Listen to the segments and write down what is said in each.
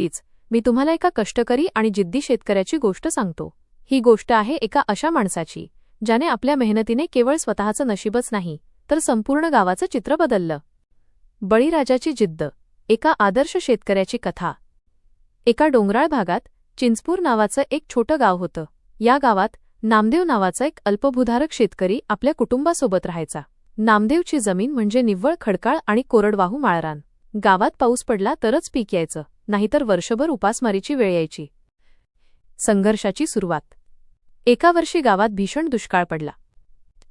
हीच मी तुम्हाला एका कष्टकरी आणि जिद्दी शेतकऱ्याची गोष्ट सांगतो. ही गोष्ट आहे एका अशा माणसाची ज्याने आपल्या मेहनतीने केवळ स्वतःचं नशीबच नाही तर संपूर्ण गावाचं चित्र बदललं. बळीराजाची जिद्द एका आदर्श शेतकऱ्याची कथा. एका डोंगराळ भागात चिंचपूर नावाचं एक छोटं गाव होतं. या गावात नामदेव नावाचा एक अल्पभूधारक शेतकरी आपल्या कुटुंबासोबत राहायचा. नामदेवची जमीन म्हणजे निव्वळ खडकाळ आणि कोरडवाहू माळरान. गावात पाऊस पडला तरच पीक यायचं. नाहीतर वर्षभर उपासमारीची वेळ यायची. संघर्षाची सुरुवात. एका वर्षी गावात भीषण दुष्काळ पडला.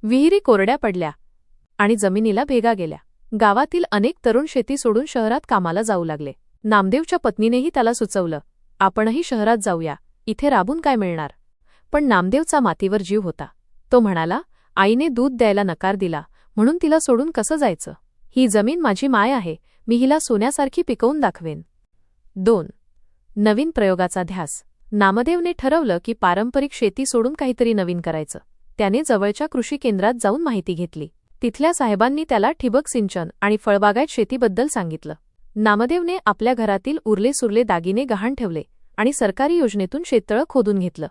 विहिरी कोरड्या पडल्या आणि जमिनीला भेगा गेल्या. गावातील अनेक तरुण शेती सोडून शहरात कामाला जाऊ लागले. नामदेवच्या पत्नीनेही त्याला सुचवलं आपणही शहरात जाऊया इथे राबून काय मिळणार पण नामदेवचा मातीवर जीव होता. तो म्हणाला आईने दूध द्यायला नकार दिला म्हणून तिला सोडून कसं जायचं? ही जमीन माझी माय आहे मी हिला सोन्यासारखी पिकवून दाखवेन. दोन. नवीन प्रयोगाचा ध्यास. नामदेवने ठरवलं की पारंपरिक शेती सोडून काहीतरी नवीन करायचं. त्याने जवळच्या कृषी केंद्रात जाऊन माहिती घेतली. तिथल्या साहेबांनी त्याला ठिबक सिंचन आणि फळबागायत शेतीबद्दल सांगितलं. नामदेवने आपल्या घरातील उरले सुरले दागिने गहाण ठेवले आणि सरकारी योजनेतून शेततळं खोदून घेतलं.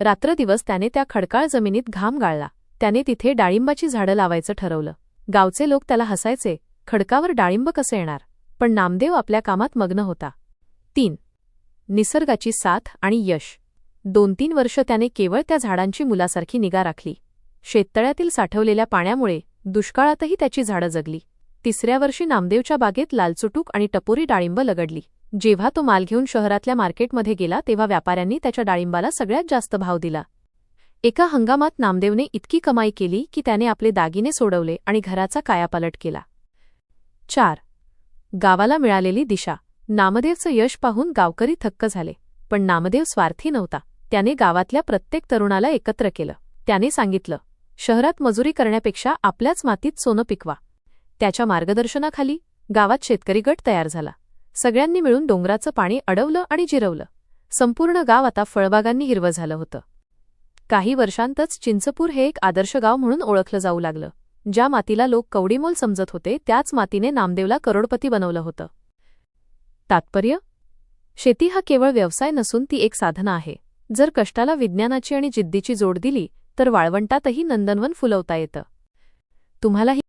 रात्रदिवस त्याने त्या खडकाळ जमिनीत घाम गाळला. त्याने तिथे डाळिंबाची झाडं लावायचं ठरवलं. गावचे लोक त्याला हसायचे खडकावर डाळिंब कसं येणार? पण नामदेव आपल्या कामात मग्न होता. तीन. निसर्गाची साथ आणि यश. दोन तीन वर्ष त्याने केवळ त्या झाडांची मुलासारखी निगा राखली. शेततळ्यातील साठवलेल्या पाण्यामुळे दुष्काळातही त्याची झाडं जगली. तिसऱ्या वर्षी नामदेवच्या बागेत लालचुटूक आणि टपोरी डाळिंब लगडली. जेव्हा तो माल घेऊन शहरातल्या मार्केटमध्ये गेला तेव्हा व्यापाऱ्यांनी त्याच्या डाळिंबाला सगळ्यात जास्त भाव दिला. एका हंगामात नामदेवने इतकी कमाई केली की त्याने आपले दागिने सोडवले आणि घराचा कायापालट केला. चार. गावाला मिळालेली दिशा. नामदेवचं यश पाहून गावकरी थक्क झाले. पण नामदेव स्वार्थी नव्हता. त्याने गावातल्या प्रत्येक तरुणाला एकत्र केलं. त्याने सांगितलं शहरात मजुरी करण्यापेक्षा आपल्याच मातीत सोनं पिकवा. त्याच्या मार्गदर्शनाखाली गावात शेतकरी गट तयार झाला. सगळ्यांनी मिळून डोंगराचं पाणी अडवलं आणि जिरवलं. संपूर्ण गाव आता फळबागांनी हिरवं झालं होतं. काही वर्षांतच चिंचपूर हे एक आदर्श गाव म्हणून ओळखलं जाऊ लागलं. ज्या मातीला लोक कवडीमोल समजत होते त्याच मातीने नामदेवला करोडपती बनवलं होतं. तात्पर्य? शेती हा केवळ व्यवसाय नसून ती एक साधना आहे. जर कष्टाला विज्ञानाची आणि जिद्दीची जोड दिली तर वाळवंटातही नंदनवन फुलवता येतं. तुम्हालाही